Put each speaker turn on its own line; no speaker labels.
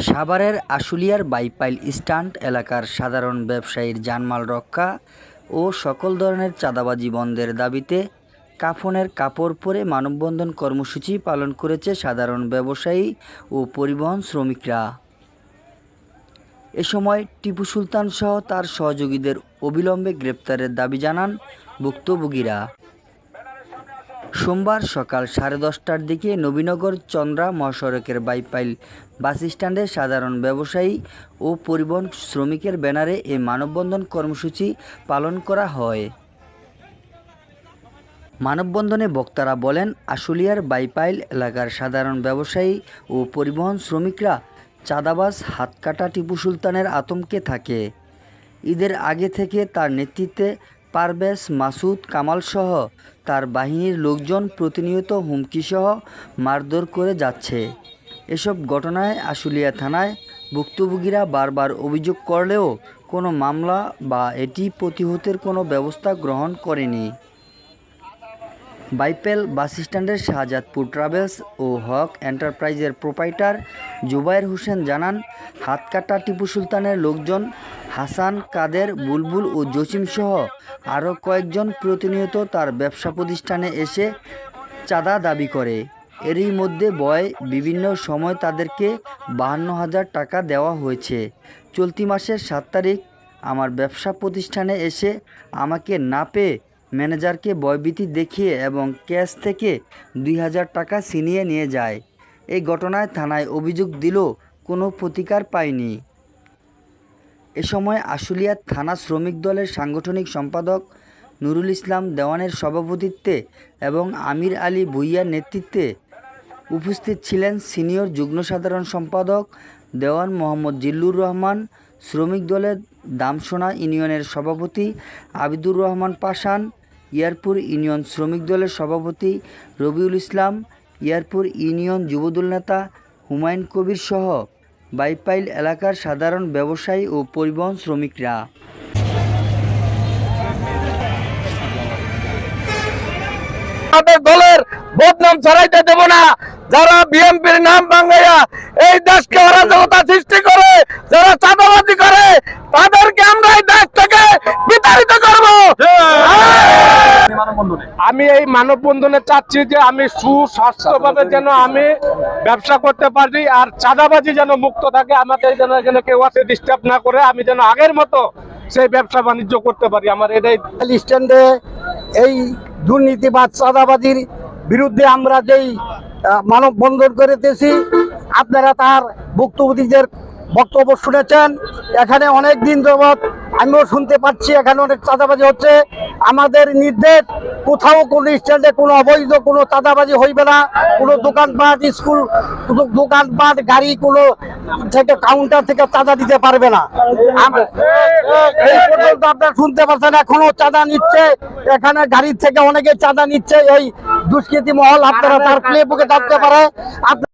সাভারের আশুলিয়ার বাইপাইল স্ট্যান্ড এলাকার সাধারণ ব্যবসায়ীর জানমাল রক্ষা ও সকল ধরনের চাঁদাবাজি বন্ধের দাবিতে কাফনের কাপড় পরে মানববন্ধন কর্মসূচি পালন করেছে সাধারণ ব্যবসায়ী ও পরিবহন শ্রমিকরা। এ সময় টিপু সুলতান সহ তার সহযোগীদের অবিলম্বে গ্রেপ্তারের দাবি জানান ভুক্তভোগীরা। সোমবার সকাল সাড়ে দশটার দিকে নবীনগর চন্দ্রা মহাসড়কের বাইপাইল বাস স্ট্যান্ডে সাধারণ ব্যবসায়ী ও পরিবহন শ্রমিকের ব্যানারে এ মানববন্ধন কর্মসূচি পালন করা হয়। মানববন্ধনে বক্তারা বলেন, আশুলিয়ার বাইপাইল এলাকার সাধারণ ব্যবসায়ী ও পরিবহন শ্রমিকরা চাঁদাবাস হাতকাটা টিপু সুলতানের আতঙ্কে থাকে। ঈদের আগে থেকে তার নেতৃত্বে পারভেজ, মাসুদ কামালসহ তার বাহিনীর লোকজন প্রতিনিয়ত হুমকিসহ মারধর করে যাচ্ছে। এসব ঘটনায় আশুলিয়া থানায় ভুক্তভোগীরা বারবার অভিযোগ করলেও কোনো মামলা বা এটি প্রতিহতের কোনো ব্যবস্থা গ্রহণ করেনি। বাইপেল বাস স্ট্যান্ডের শাহজাদপুর ট্রাভেলস ও হক এন্টারপ্রাইজের প্রোপাইটার জুবায়ের হোসেন জানান, হাতকাটা টিপু সুলতানের লোকজন, হাসান, কাদের, বুলবুল ও জসিম সহ আরও কয়েকজন প্রতিনিয়ত তার ব্যবসা প্রতিষ্ঠানে এসে চাঁদা দাবি করে। এরই মধ্যে বয়, বিভিন্ন সময় তাদেরকে বাহান্ন হাজার টাকা দেওয়া হয়েছে। চলতি মাসের সাত তারিখ আমার ব্যবসা প্রতিষ্ঠানে এসে আমাকে না পেয়ে ম্যানেজারকে ভয়ভীতি দেখিয়ে এবং ক্যাশ থেকে দুই হাজার টাকা ছিনিয়ে নিয়ে যায়। এই ঘটনায় থানায় অভিযোগ দিলেও কোনো প্রতিকার পায়নি। এ সময় আশুলিয়া থানা শ্রমিক দলের সাংগঠনিক সম্পাদক নুরুল ইসলাম দেওয়ানের সভাপতিত্বে এবং আমির আলী ভুইয়ার নেতৃত্বে উপস্থিত ছিলেন সিনিয়র যুগ্ম সাধারণ সম্পাদক দেওয়ান মোহাম্মদ জিল্লুর রহমান, শ্রমিক দলের দামসোনা ইউনিয়নের সভাপতি আবিদুর রহমান পাশান ইয়ারপুর ইউনিয়ন শ্রমিক দলের সভাপতি রবিউল ইসলাম, ইয়ারপুর ইউনিয়ন যুবদল নেতা হুমায়ুন কবির সহ বাইপাইল এলাকার সাধারণ ব্যবসায়ী ও পরিবহন শ্রমিকরা।
দলের বদনাম ছড়াইতে দেব না। যারা বিএনপির নাম এই দেশকে অরাজকতা সৃষ্টি করে, যারা চাঁদাবাজি করে, তাদেরকে আমরা এই দেশ আমি এই মানববন্ধনে চাচ্ছি যে আমি সুস্বাস্থ্যভাবে যেন আমি ব্যবসা করতে পারি আর চাঁদাবাজি যেন মুক্ত থাকে, আমাদের যেন এখানে কেউ আসে ডিস্টার্ব না করে, আমি যেন আগের মতো সেই ব্যবসা বাণিজ্য করতে পারি। আমার এটাই
স্ট্যান্ডে এই দুর্নীতিবাদ, চাঁদাবাজির বিরুদ্ধে আমরা যেই মানববন্ধন করিতেছি, আপনারা তার ভুক্তভোগীদের বক্তব্য শুনেছেন। এখানে অনেক দিন যাবৎ আমিও শুনতে পাচ্ছি, এখানে অনেক চাঁদাবাজি হচ্ছে। আমাদের নির্দেশ, কোথাও কোনো স্ট্যান্ডে কোনো অবৈধ, কোনো চাঁদাবাজি হইবে না। কোনো দোকানপাট, স্কুল কোনো দোকানপাট, গাড়ি, কোনো থেকে কাউন্টার থেকে চাঁদা দিতে পারবে না। এই পর্যন্ত আপনারা শুনতে পাচ্ছেন, এখনও চাঁদা নিচ্ছে। এখানে গাড়ির থেকে অনেকে চাঁদা নিচ্ছে। এই দুষ্কৃতী মহল আপনারা তার প্লে বুকে ডাকতে পারে। আপনার